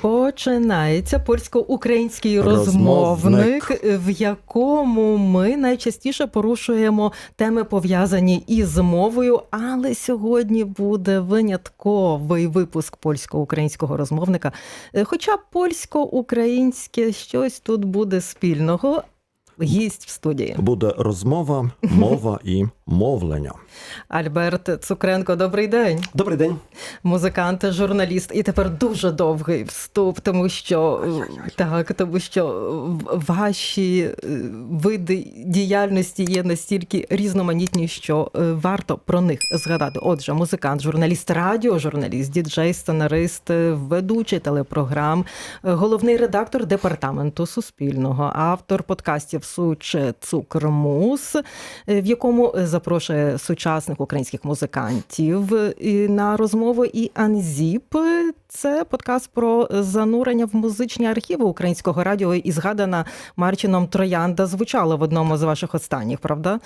Починається польсько-український розмовник, Розмовник. в якому ми найчастіше порушуємо теми пов'язані із мовою. Але сьогодні буде винятковий випуск польсько-українського розмовника. Е, Хоча польсько-українське щось тут буде спільного. Гість в студії Буде розмова, мова і мовлення. Альберт Цукренко. Добрий день. Добрий день. Музикант, журналіст, і тепер дуже довгий вступ, тому що так, тому що ваші е, види діяльності є настільки різноманітні, що е, варто про них згадати. Отже, музикант, журналіст радіо, журналіст, діджей, сценарист, е, ведучий телепрограм, головний редактор департаменту Суспільного, автор подкастів Суч Цукрмус, в якому запрошує сучасних українських музикантів е, на розмову. І Анзіп це подкаст про занурення в музичні архіви українського радіо. І згадана Марчином Троянда звучала в одному з ваших останніх, правда?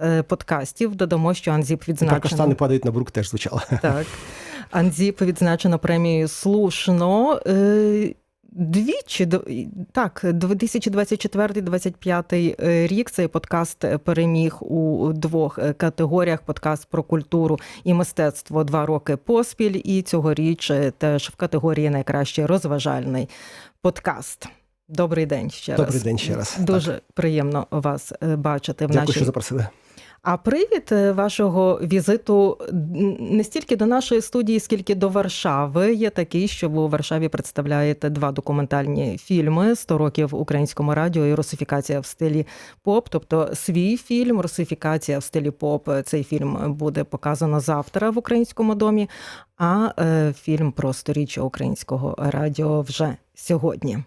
Е, Подкастів. Додамо, що Анзіп відзначено. каштани падають на брук теж звучало. Так. Анзіп відзначено премією слушно. Е, Двічі так, 2024-2025 рік цей подкаст переміг у двох е, категоріях: подкаст про культуру і мистецтво два роки поспіль. І цьогоріч е, теж в категорії найкращий розважальний подкаст. Добрий день ще раз. Добрий день ще раз. Дуже приємно вас е, бачити в Дякую, нашій що запросили. А привід е, вашого візиту не стільки до нашої студії, скільки до Варшави. Є такий, що ви у Варшаві представляєте два документальні фільми «100 років українському радіо і русифікація в стилі поп. Тобто свій фільм Русифікація в стилі поп. Цей фільм буде показано завтра в українському домі. А е, фільм про сторіччя українського радіо вже сьогодні.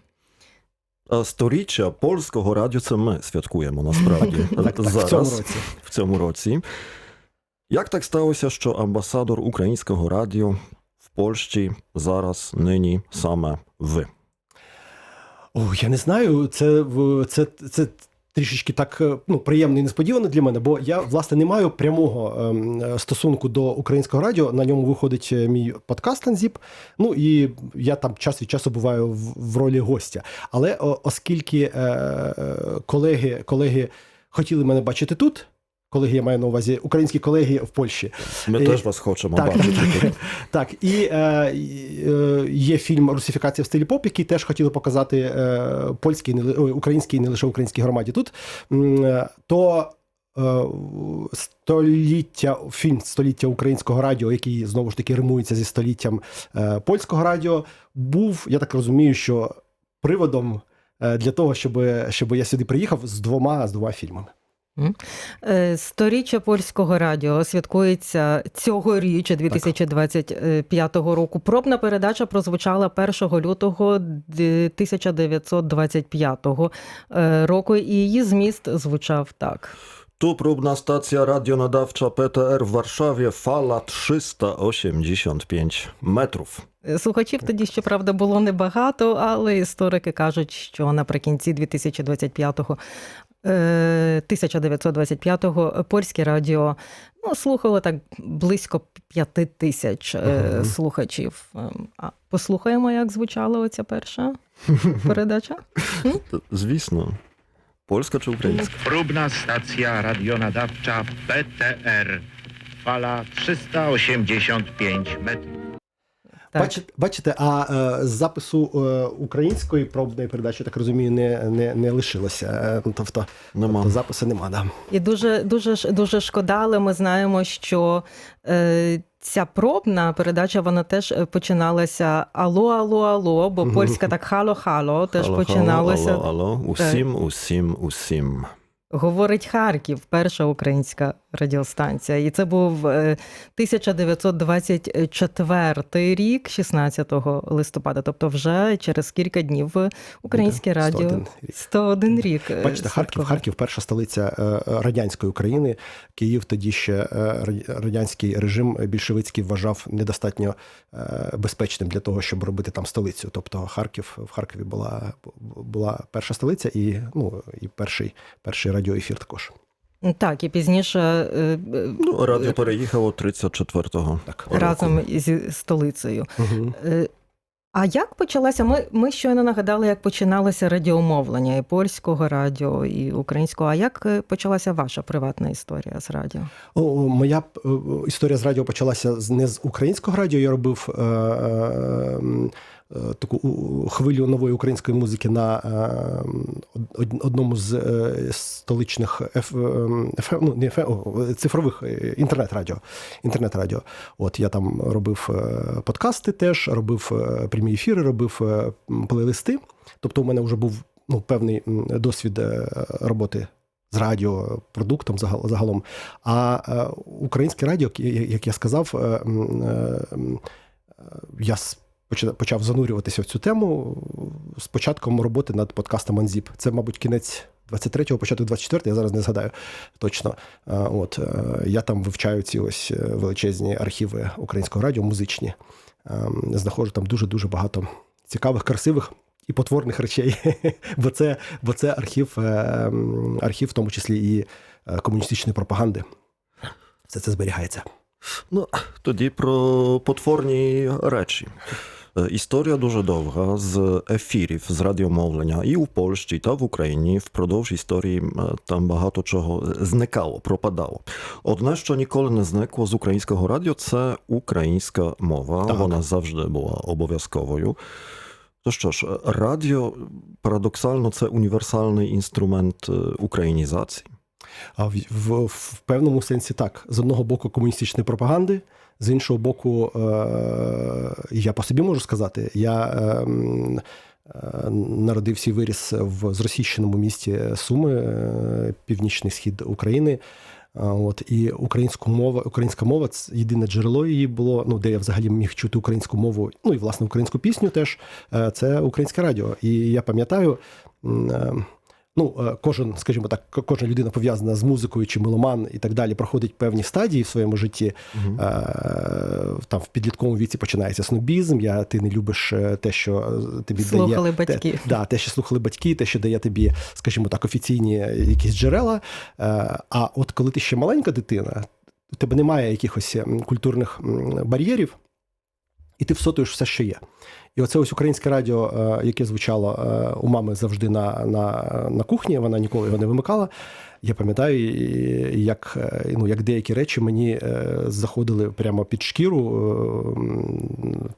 Сторіччя польського радіо це ми святкуємо насправді зараз в цьому році. Як так сталося, що амбасадор українського радіо в Польщі зараз нині саме ви? О, я не знаю. Це, це, це трішечки так е, ну, приємно і несподівано для мене, бо я, власне, не маю прямого ем, стосунку до українського радіо. На ньому виходить е, мій подкаст Анзіп. Ну і я там час від часу буваю в, в ролі гостя. Але оскільки е, е, колеги, колеги хотіли мене бачити тут. Колеги, я маю на увазі українські колеги в Польщі. Ми Е, теж вас хочемо Так, бачити. так, так. І е, е, є фільм Русифікація в стилі поп, який теж хотіли показати е, польській, не українській, не лише українській громаді тут. Е, То е, століття, фільм Століття українського радіо, який знову ж таки римується зі століттям е, польського радіо, був, я так розумію, що приводом е, для того, щоб, щоб я сюди приїхав з двома з двома фільмами. Е, Сторіччя польського радіо святкується цьогоріч, 2025 року. Пробна передача прозвучала 1 лютого 1925 е, року, і її зміст звучав так. Tu próbna stacja radionadawcza PTR w Warszawie, fala 385 metrów. Слухачів тоді, щоправда, було небагато, але історики кажуть, що наприкінці 2025-го, е, 1925-го польське радіо ну, слухало так близько п'яти тисяч е, слухачів. Ем, А послухаємо, як звучала оця перша передача. Звісно, польська чи українська? Próbna stacja radionadawcza PTR. Fala 385 metrów. Так. Бачите, бачите, а е, з запису е, української пробної передачі, так розумію, не, не, не лишилося. Е, ну, Тобто, Нема. тобто запису нема. Да. І дуже дуже дуже шкода, але ми знаємо, що е, ця пробна передача вона теж е, починалася алло, алло, алло, бо польська так хало-хало теж Алло, починалося. Алло, алло, усім, усім, усім. Говорить Харків, перша українська радіостанція. І це був е, 1924 рік, 16 листопада. Тобто, вже через кілька днів українське Буде радіо 101 рік. 101 рік. е, Бачите, Харків. Харків перша столиця е, радянської України. Київ тоді ще е, радянський режим більшовицький вважав недостатньо е, безпечним для того, щоб робити там столицю. Тобто Харків в Харкові була, була перша столиця і, ну, і перший, перший радіоефір також. Так, і пізніше е, е, Ну, радіо переїхало 34-го. Так. року. разом зі столицею. Угу. А як почалася? Ми, ми щойно нагадали, як починалося радіомовлення і польського радіо, і українського. А як почалася ваша приватна історія з радіо? О, моя історія з радіо почалася не з українського радіо. Я робив е, е, таку хвилю нової української музики на е, одному з е, столичних Ф, ФМ, ну, не ФМ, о, цифрових е, інтернет-радіо. Інтернет-радіо. От я там робив е, подкасти теж, робив е, прямі ефіри, робив е, плейлисти. Тобто, у мене вже був ну, певний досвід е, роботи з радіопродуктом загал- загалом. А е, українське радіо, як- я сказав, е, е, е, я почав занурюватися в цю тему з початком роботи над подкастом Анзіп. Це, мабуть, кінець 23-го, початок 24-го, я зараз не згадаю точно. От е, я там вивчаю ці ось е, величезні архіви українського радіо, музичні. Знаходжу там дуже дуже багато цікавих, красивих. І потворних речей, бо це, бо це архів, е, архів, в тому числі і комуністичної пропаганди. Все це зберігається. Ну, тоді про потворні речі. Е, Історія дуже довга з ефірів, з радіомовлення і у Польщі, та в Україні. Впродовж історії е, там багато чого зникало, пропадало. Одне, що ніколи не зникло з українського радіо, це українська мова. Так. Вона завжди була обов'язковою. То що ж, радіо парадоксально це універсальний інструмент е, українізації. В, в, в певному сенсі так. З одного боку, комуністичної пропаганди, з іншого боку, е, я по собі можу сказати, я е, е, народився і виріс в зросійщеному місті Суми, е, північний схід України. От і українську мова, українська мова це єдине джерело її було. Ну де я взагалі міг чути українську мову, ну і власне українську пісню теж е, це українське радіо. І я пам'ятаю. Ну, е, кожен, скажімо так, кожна людина пов'язана з музикою чи меломан і так далі, проходить певні стадії в своєму житті. Е, Там в підлітковому віці починається снобізм. Я ти не любиш е, те, що тобі Слухали дає батьки. Те, да, те, що слухали батьки, те, що дає тобі, скажімо так, офіційні якісь джерела. А от коли ти ще маленька дитина, у тебе немає якихось культурних бар'єрів, і ти всотуєш все, що є. І оце ось українське радіо, е, яке звучало е, у мами завжди на, на, на кухні, вона ніколи його не вимикала. Я пам'ятаю, як, е, ну, як деякі речі мені заходили прямо під шкіру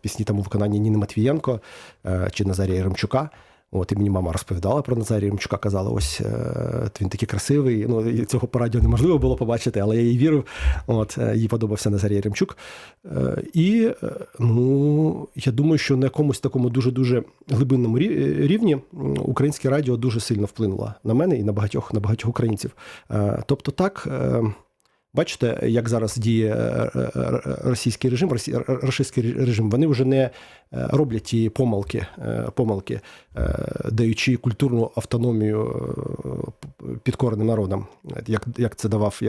пісні там у виконанні Ніни Матвієнко чи Назарія Єремчука. От і мені мама розповідала про Назарія Єремчука, казала, ось е, він такий красивий. Ну цього по радіо неможливо було побачити, але я їй вірив. От е, їй подобався Назарій Єремчук. Е, І ну я думаю, що на якомусь такому дуже дуже глибинному рівні українське радіо дуже сильно вплинуло на мене і на багатьох на багатьох українців. Тобто, так. Бачите, як зараз діє е, е, е, російський режим, росі- р- рашистський режим. Вони вже не роблять ті помилки, помилки, даючи культурну автономію підкореним народам, як, як це давав,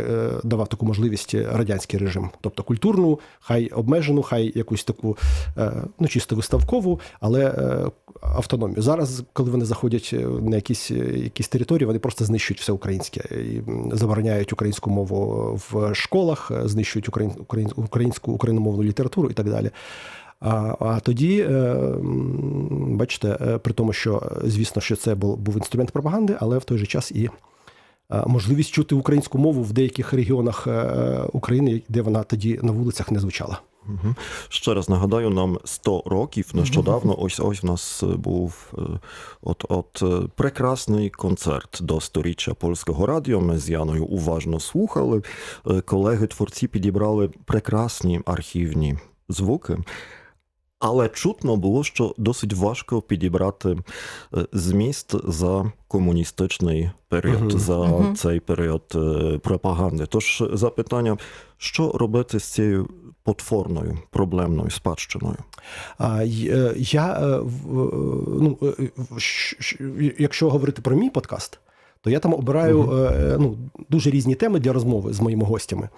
давав таку можливість радянський режим. Тобто культурну, хай обмежену, хай якусь таку ну чисто виставкову, але автономію. Зараз, коли вони заходять на якісь, якісь території, вони просто знищують все українське і забороняють українську мову в школах, е, знищують україн, україн, українську україномовну літературу і так далі. А, а тоді, е, бачите, е, при тому, що звісно, що це був, був інструмент пропаганди, але в той же час і можливість чути українську мову в деяких регіонах України, де вона тоді на вулицях не звучала. Ще раз нагадаю, нам 100 років нещодавно. Ось ось в нас був е, от, от е, прекрасний концерт до сторіччя польського радіо. Ми з Яною уважно слухали. Е, Колеги творці підібрали прекрасні архівні звуки. Але чутно було, що досить важко підібрати е, зміст за комуністичний період, Мгм. за Мгм. цей період е, пропаганди. Тож запитання, що робити з цією потворною проблемною спадщиною? А, е, я, е, е, ну, е, якщо говорити про мій подкаст, то я там обираю е, ну, дуже різні теми для розмови з моїми гостями.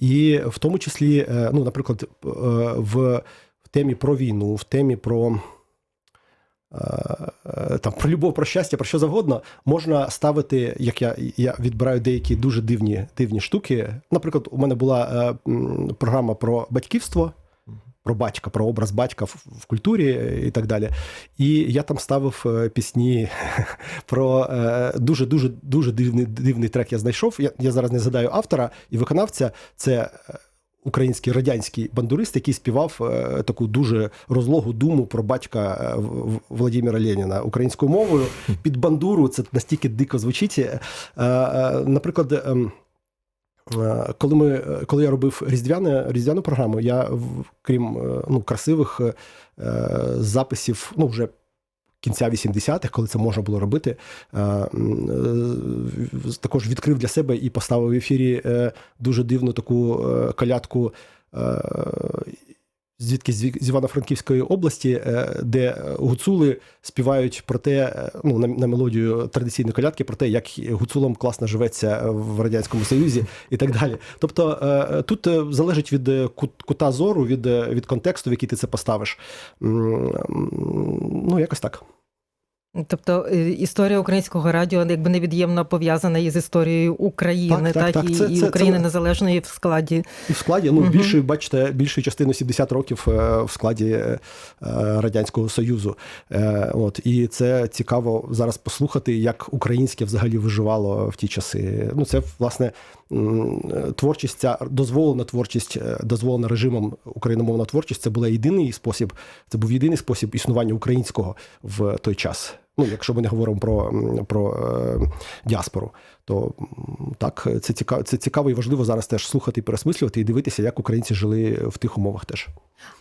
І в тому числі, е, ну, наприклад, е, в темі про війну, в темі про. е, е, Там про любов, про щастя, про що завгодно можна ставити, як я, я відбираю деякі дуже дивні дивні штуки. Наприклад, у мене була е, програма про батьківство, про батька, про образ батька в, культурі і так далі. І я там ставив пісні про дуже дуже дуже дивний дивний трек. Я знайшов. Я, я зараз не згадаю автора і виконавця. Це український радянський бандурист, який співав е, таку дуже розлогу думу про батька е, Владимира Леніна українською мовою під бандуру. Це настільки дико звучить. Е, Наприклад. ем, Коли ми, коли я робив різдвяне, різдвяну програму, я крім ну, красивих записів, ну вже кінця 80-х, коли це можна було робити, е, також відкрив для себе і поставив в ефірі е, дуже дивну таку е, колядку. Е, Звідки з Івано-Франківської області, е, де гуцули співають про те, е, ну на, на мелодію традиційної колядки, про те, як гуцулам класно живеться в радянському союзі, і так далі. Тобто е, тут е, залежить від е, кута зору, від, е, від контексту, в який ти це поставиш. Ну, якось так. Тобто е, історія українського радіо якби невід'ємно пов'язана із історією України, Так, так, так. і, Це- і це- України це- незалежної в складі. І в складі, ну, Мгм. більше, бачите, більшу частину 70 років е, в складі е, Радянського Союзу. От, і це цікаво зараз послухати, як українське взагалі виживало в ті часи. Ну, це, власне, творчість, ця дозволена творчість, дозволена режимом україномовна творчість, це був єдиний спосіб, це був єдиний спосіб існування українського в той час. Ну, якщо ми не говоримо про, про е, діаспору, то так, це цікаво, це цікаво і важливо зараз теж слухати, пересмислювати і дивитися, як українці жили в тих умовах теж.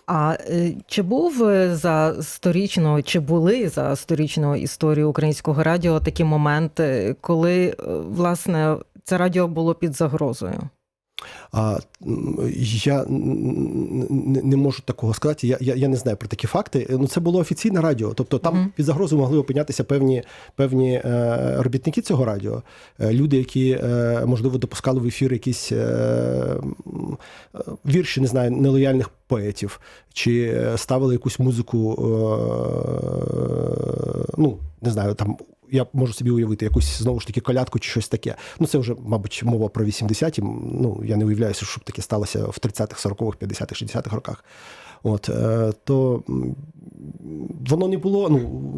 А е, чи був е, за сторічного, чи були за сторічного історію українського радіо такі моменти, коли е, власне це радіо було під загрозою? А я не можу такого сказати. Я, я, я не знаю про такі факти. Ну це було офіційне радіо. Тобто там Мгм. під загрозою могли опинятися певні, певні е, робітники цього радіо, е, люди, які е, можливо допускали в ефір якісь е, е, вірші, не знаю, нелояльних поетів, чи е, ставили якусь музику. Е, ну не знаю, там. Я можу собі уявити якусь знову ж таки колядку чи щось таке. Ну це вже, мабуть, мова про 80-ті. Ну я не уявляюся, щоб таке сталося в 30-х, 40-х, 50-х, 60-х роках. От е, то воно не було. Ну,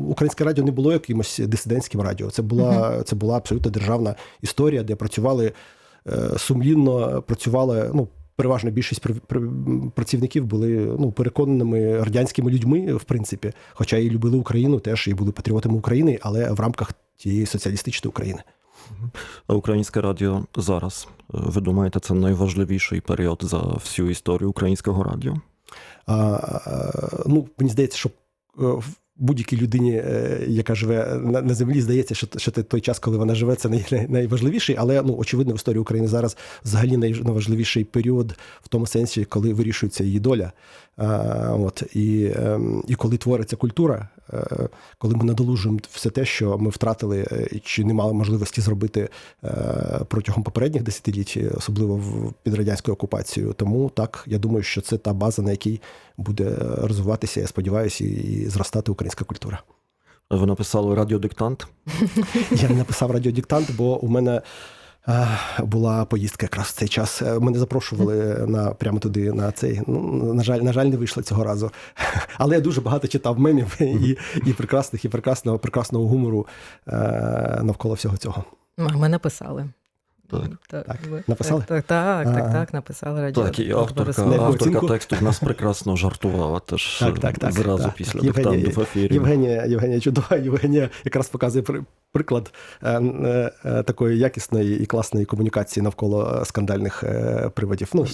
українське радіо не було якимось дисидентським радіо. Це була це була абсолютно державна історія, де працювали е, сумлінно, працювали. Ну, переважна більшість пр- пр- працівників були ну переконаними радянськими людьми, в принципі, хоча і любили Україну, теж і були патріотами України, але в рамках тієї соціалістичної України. А українське радіо зараз, е, ви думаєте, це найважливіший період за всю історію українського радіо? А, а, ну, мені здається, що е, будь-якій людині, е, яка живе на, землі, здається, що, що той час, коли вона живе, це най, най- найважливіший. Але ну, очевидно, в історії України зараз взагалі найважливіший період в тому сенсі, коли вирішується її доля. От, і, ем, і коли твориться культура, е, коли ми надолужуємо все те, що ми втратили е, чи не мали можливості зробити протягом попередніх десятиліть, особливо під радянською окупацією. Тому так я думаю, що це та база, на якій буде розвиватися, я сподіваюся, і, зростати українська культура. Ви написали радіодиктант? Я не написав радіодиктант, бо у мене. е, Була поїздка якраз в цей час. Е, Мене запрошували на прямо туди на цей. Ну на жаль, на жаль, не вийшло цього разу. Але я дуже багато читав мемів і, і прекрасних, і прекрасного, прекрасного гумору е, навколо всього цього. А, Ми написали. Так. Так. ви- Написали? Так, так, так, так, написали радіо. Так, і авторка, авторка тексту в нас прекрасно жартувала теж Так, так, так, зразу так, після диктанту в ефірі. Євгенія, Євгенія чудова. Євгенія якраз показує приклад е, е, такої якісної і класної комунікації навколо скандальних е, приводів. Ну,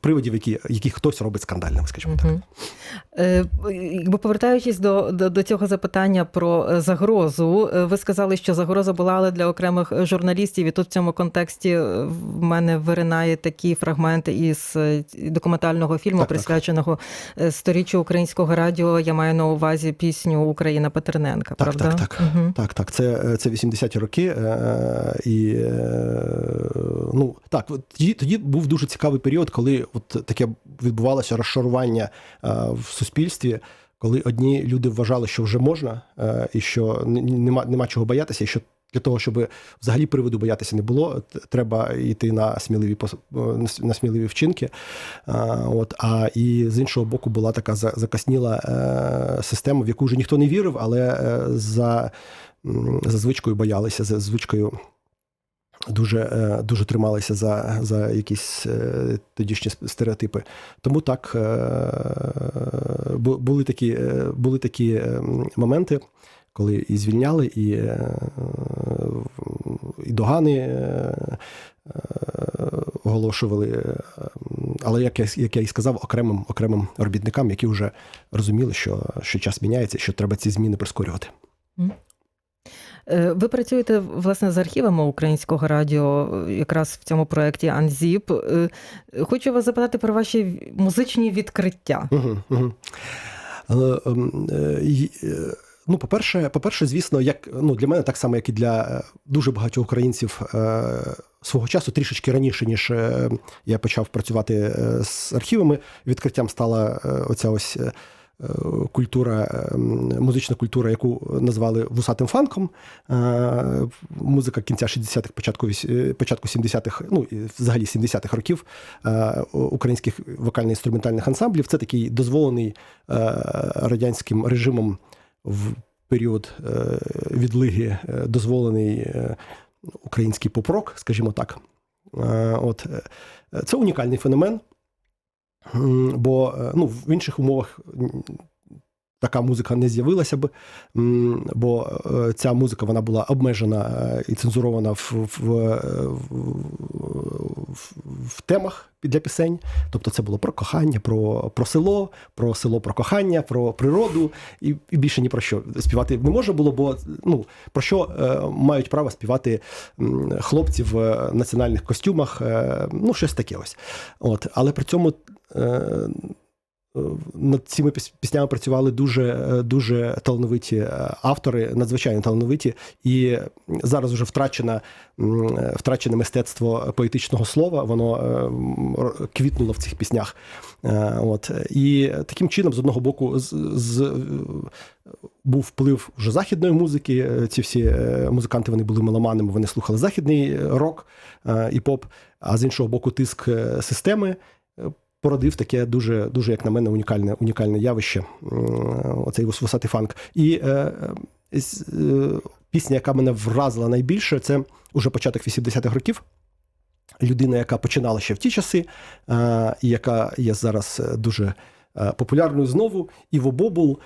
приводів, які, які хтось робить скандальними, скажімо так. Е, Якби повертаючись до, до, до цього запитання про е, загрозу, е, ви сказали, що загроза була але для окремих журналістів, і тут в цьому контексті в мене виринає такі фрагменти із документального фільму, Так, присвяченого сторіччю українського радіо. Я маю на увазі пісню Україна Петерненка. Так, правда? так, так. Мгм. Так, так, це, це 80-ті роки. І ну так, тоді, тоді був дуже цікавий період, коли от таке відбувалося розшарування е, в суспільстві. Коли одні люди вважали, що вже можна, е, і що нема, нема чого боятися, і що Для того, щоб взагалі приводу боятися не було, треба йти на сміливі е, на сміливі вчинки. От, а і з іншого боку була така закасніла система, в яку вже ніхто не вірив, але за, за звичкою боялися, за звичкою дуже, е, дуже трималися за, за якісь е, тодішні стереотипи. Тому так е, були такі, були такі моменти, коли і звільняли, і, і догани оголошували. Але як я, як я і сказав, окремим, окремим робітникам, які вже розуміли, що, що час міняється, що треба ці зміни прискорювати. Е, Ви працюєте власне з архівами українського радіо, е, якраз в цьому проєкті Анзіп. Е, Хочу вас запитати про ваші музичні відкриття. Ем, ну, по-перше, по-перше, звісно, як ну, для мене так само, як і для дуже багатьох українців е, свого часу, трішечки раніше, ніж я почав працювати з архівами, відкриттям стала оця ось. Культура, е, музична культура, яку назвали вусатим фанком, Е, музика кінця 60-х, початку, е, початку 70-х, ну і взагалі 70-х років е, українських вокально-інструментальних ансамблів. Це такий дозволений радянським режимом в період відлиги дозволений український поп-рок, скажімо так. От це унікальний феномен, бо е, ну, в інших умовах. Така музика не з'явилася б, бо е, ця музика вона була обмежена е, і цензурована в, в, в, в, темах для пісень. Тобто це було про кохання, про, про село, про село, про кохання, про природу, і, і більше ні про що співати не можна було, бо ну про що мають право співати хлопці в національних костюмах, ну щось таке ось. От, але при цьому. Е, над цими піснями працювали дуже, е, дуже талановиті е, автори, надзвичайно талановиті, і зараз вже е, втрачене мистецтво поетичного слова, воно е, квітнуло в цих піснях. Е, От. І таким чином, з одного боку, з, з, е, був вплив вже західної музики. Е, Ці всі е, музиканти вони були меломанами, вони слухали західний е, рок е, і поп, а з іншого боку, тиск е, системи. Породив таке дуже, дуже, як на мене, унікальне, унікальне явище. Оцей вус- вусатий фанк. І е, е, е, пісня, яка мене вразила найбільше, це уже початок 80-х років. Людина, яка починала ще в ті часи, е, і яка є зараз е, дуже е, популярною знову. Іво Бобул,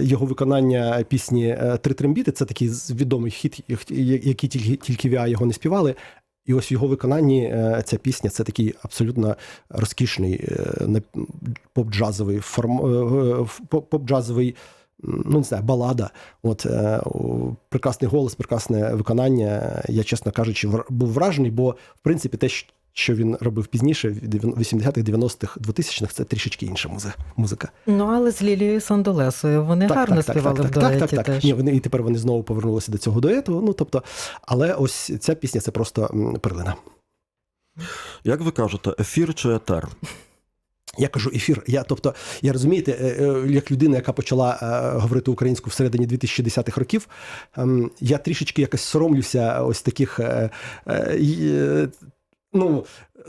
його виконання пісні Три трембіти це такий відомий хіт, який тільки, тільки Віа його не співали. І ось в його виконанні е, ця пісня це такий абсолютно розкішний е, поп-джазовий е, поп- поп-джазовий, ну не знаю, балада. От прекрасний голос, прекрасне виконання. Я, чесно кажучи, був вражений, бо в принципі те, що він робив пізніше, в 80-х, 90-х, 2000-х, це трішечки інша музика. Ну, але з Лілією Сандолесою вони гарно співали так, в дуеті так, так, так. теж. Ні, вони і тепер вони знову повернулися до цього дуету. Ну тобто, але ось ця пісня це просто перлина. Як ви кажете, ефір чи етер? Я кажу ефір. Я, тобто, я розумієте, е, е, як людина, яка почала е, говорити українську всередині 2010-х років, ем, я трішечки якось соромлюся ось таких. Ну,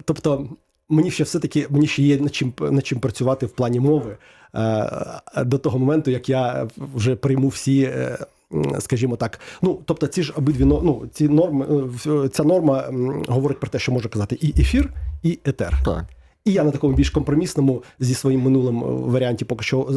тобто, мені ще все-таки мені ще є над чим над чим працювати в плані мови е, до того моменту, як я вже прийму всі. е, Скажімо так, ну тобто, ці ж обидві ну, ці норми, е, ця норма говорить про те, що може казати і ефір, і етер. Так. І я на такому більш компромісному зі своїм минулим варіанті поки що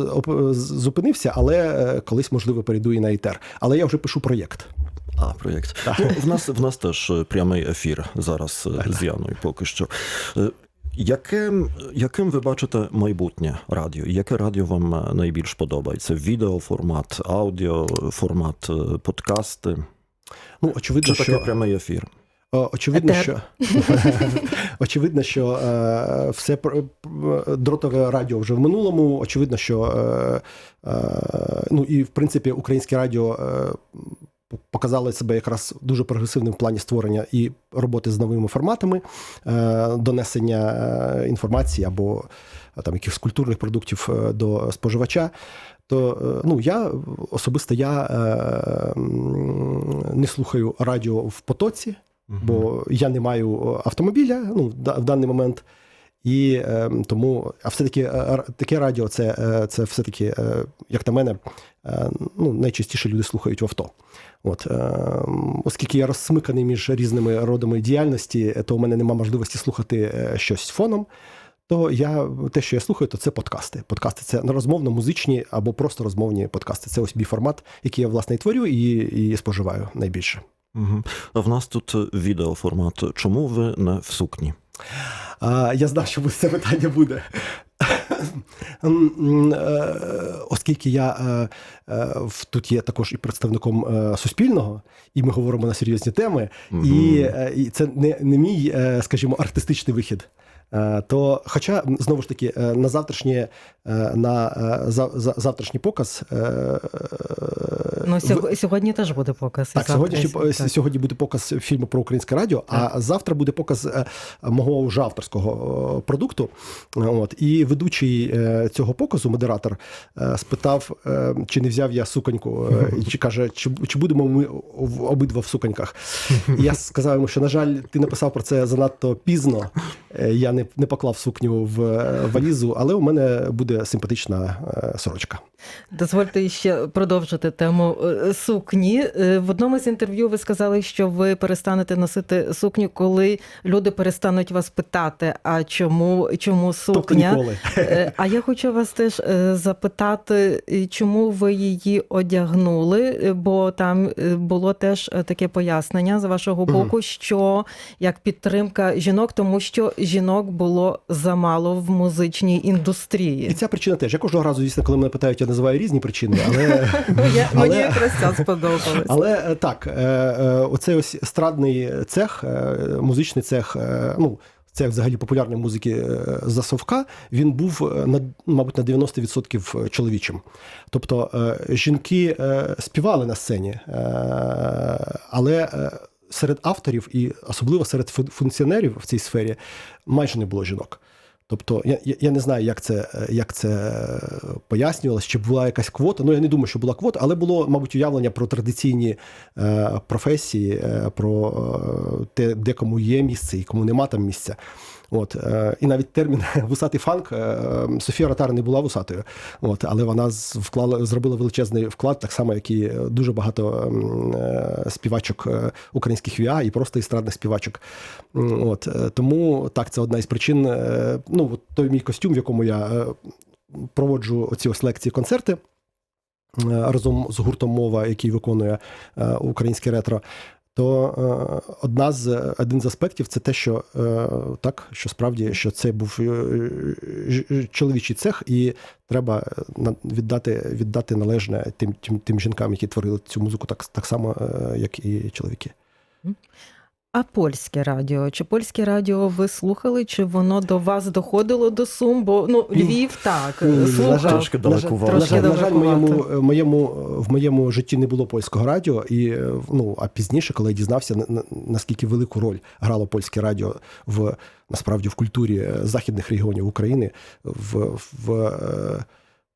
зупинився, але колись, можливо, перейду і на ІТЕР. Але я вже пишу проєкт. А, проєкт. Ну, в, нас, в нас теж е, прямий ефір зараз е, з Яною поки що. Е, Яким, яким ви бачите майбутнє радіо? Яке радіо вам найбільш подобається? Відеоформат, аудіоформат, подкасти? Ну, очевидно, Чи що таке прямий ефір? Очевидно, Етер. що очевидно, що е, все дротове радіо вже в минулому. Очевидно, що е, е, ну і в принципі українське радіо е. Показали себе якраз дуже прогресивним в плані створення і роботи з новими форматами, е, донесення е, інформації або е, там якихось культурних продуктів до споживача. То ну я особисто я не слухаю радіо в потоці, бо я не маю автомобіля ну, в даний момент. І е, тому, а все-таки е, таке радіо, це, е, це все-таки, е, як на мене, е, ну, найчастіше люди слухають в авто. От, е, оскільки я розсмиканий між різними родами діяльності, то у мене немає можливості слухати е, щось фоном. То я те, що я слухаю, то це подкасти. Подкасти це розмовно-музичні або просто розмовні подкасти. Це ось мій формат, який я власне і творю і, і споживаю найбільше. Мгм. А в нас тут е, відеоформат. Чому ви не в сукні? Я знав, що це питання буде. М, м, е, Оскільки я е, е, тут є також і представником суспільного, і ми говоримо на серйозні теми, і, це не, мій, скажімо, артистичний вихід. Е, То, хоча знову ж таки, е, на завтрашнє е, на за- за- завтрашній показ Ну, сьогодні, теж буде показ. так, сьогодні, так. сьогодні буде показ фільму про українське радіо, а завтра буде показ мого вже авторського продукту. От і ведучий цього показу, модератор, спитав, чи не взяв я суконьку, і чи каже, чи, чи будемо ми обидва в суконьках. І я сказав йому, що на жаль, ти написав про це занадто пізно. Я не, не поклав сукню в е, валізу, але у мене буде симпатична е, сорочка. Дозвольте ще продовжити тему е, сукні. В одному з інтерв'ю ви сказали, що ви перестанете носити сукню, коли люди перестануть вас питати, а чому, чому Тобто сукня? ніколи. Е, А я хочу вас теж запитати, чому ви її одягнули? Бо там було теж таке пояснення з вашого боку, що як підтримка жінок, тому що жінок було замало в музичній індустрії. І ця причина теж. Я кожного разу, звісно, коли мене питають, я називаю різні причини, але. Ну, я, Але- Мені якраз ця сподобалась. Але е, так, е, е, оцей ось естрадний цех, музичний цех, ну. Цех взагалі популярної музики е, за совка, він був на мабуть на 90% чоловічим. Тобто жінки співали на сцені, але серед авторів і особливо серед фун- функціонерів в цій сфері майже не було жінок. Тобто, я, я, не знаю, як це, е, як це пояснювалось, чи була якась квота. Ну, я не думаю, що була квота, але було, мабуть, уявлення про традиційні е, професії, е, про е, те, де кому є місце і кому нема там місця. От, е, і навіть термін вусатий фанк е, Софія Ротар не була вусатою, от, але вона вклала, зробила величезний вклад, так само, як і дуже багато ем, е, співачок е, українських ВІА і просто естрадних співачок. От, е, тому так, це одна із причин. е, Ну, той мій костюм, в якому я е, проводжу оці ось лекції, концерти. е, Разом з гуртом мова, який виконує е, українське ретро, то е, одна з один з аспектів це те, що е, так, що справді що це був е, чоловічий цех, і треба віддати, віддати належне тим, тим, тим жінкам, які творили цю музику, так, так само, як і чоловіки. А польське радіо? Чи польське радіо ви слухали? Чи воно до вас доходило до Сум? Бо ну Львів так слухав. на жаль, Трошки на жаль, далекувато. на жаль, на жаль, моєму, моєму в моєму житті не було польського радіо, і е, ну а пізніше, коли я дізнався, на- на- наскільки велику роль грало польське радіо в насправді в культурі е, західних регіонів України, в, в е,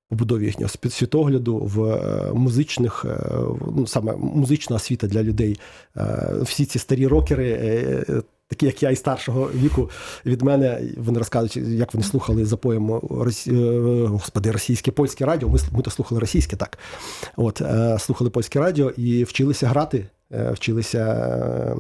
побудові їхнього світогляду, в е, музичних, е, ну саме музична освіта для людей. Е, Всі ці старі рокери. Такі, як я і старшого віку від мене, вони розказують, як вони слухали за поєм Росі... е, господи, російське польське радіо. Ми, ми то слухали російське, так. От, слухали польське радіо і вчилися грати, вчилися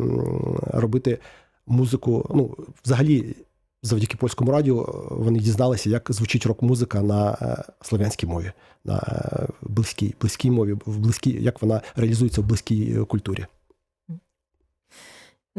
робити музику. Ну, взагалі, завдяки польському радіо вони дізналися, як звучить рок-музика на е, слов'янській мові, на е, близькій, близькій мові, в близькій, як вона реалізується в близькій е, культурі.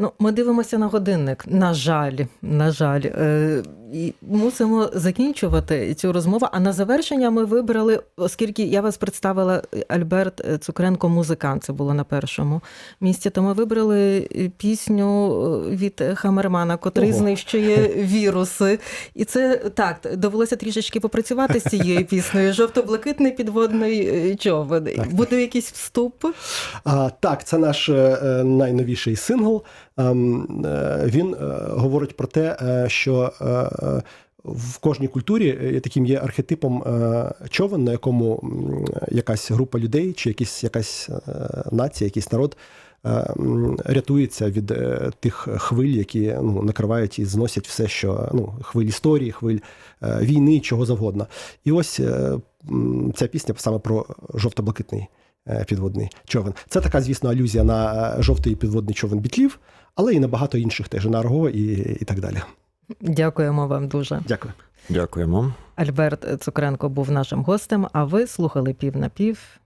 Ну, ми дивимося на годинник. На жаль, на жаль, Е, і мусимо закінчувати цю розмову. А на завершення ми вибрали, оскільки я вас представила Альберт Цукренко, музикант. Це було на першому місці. То ми вибрали пісню від Хамермана, котрий Ого. знищує віруси. І це так довелося трішечки попрацювати з цією піснею. Жовто-блакитний підводний е, човен. Так. Буде якийсь вступ. А, так, це наш е, е, найновіший сингл. Ем, е, Він е, говорить про те, е, що в кожній культурі таким є архетипом човен, на якому якась група людей чи якась, якась нація, якийсь народ. Рятується від тих хвиль, які ну, накривають і зносять все, що ну, хвиль історії, хвиль війни, чого завгодно. І ось ця пісня саме про жовто-блакитний підводний човен. Це така, звісно, алюзія на е, жовтий підводний човен бітлів, але і на багато інших теж на Арго і, і так далі. Дякуємо вам дуже. Дякую. Дякуємо. Альберт Цукренко був нашим гостем, а ви слухали пів на пів.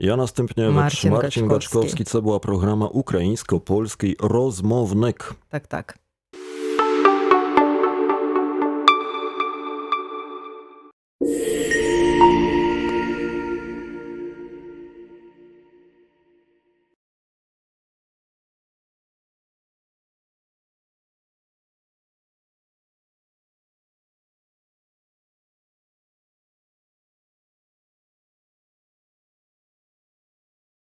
Я Marcin Gaczkowski. Gaczkowski. Це була програма Українсько-польський розмовник. Так, так.